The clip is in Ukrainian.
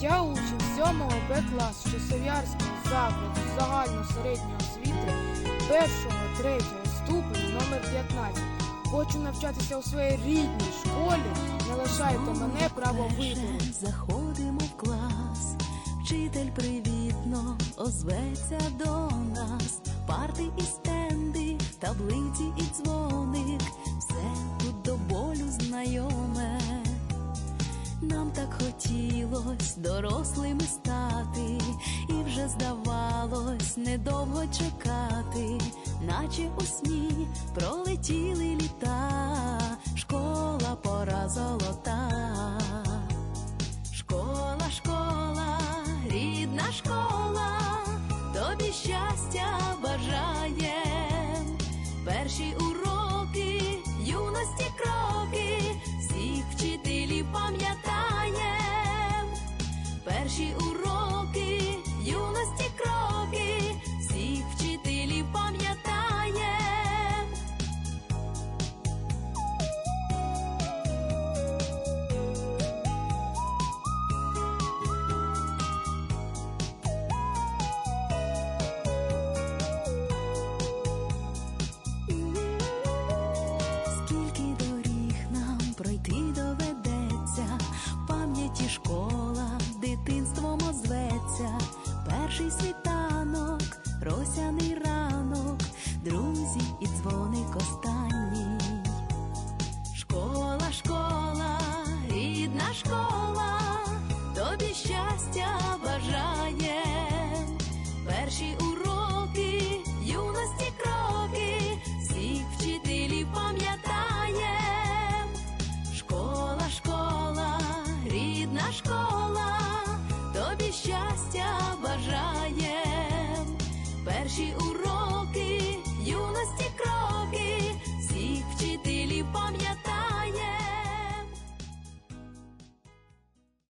Я учень 7 Б класу Часов'ярського закладу загальної середньої освіти першого, третього ступеню номер 15. Хочу навчатися у своїй рідній школі. Не лишайте мене право вибору. Заходимо в клас, вчитель привітно озветься до нас, парти і стенди, таблиці і дзвоник, все тут до болю знайоме. Нам так хотілось дорослими стати, і вже здавалось недовго чекати, наче у сні пролетіли літа, школа пора золота. Школа, школа, рідна школа, тобі щастя бажає. Перші уроки, юності Перші уроки, юності озветься, перший світанок, росяний ранок, друзі і дзвоник останній. Школа, школа, рідна школа, тобі щастя щастя бажаєм. Перші уроки,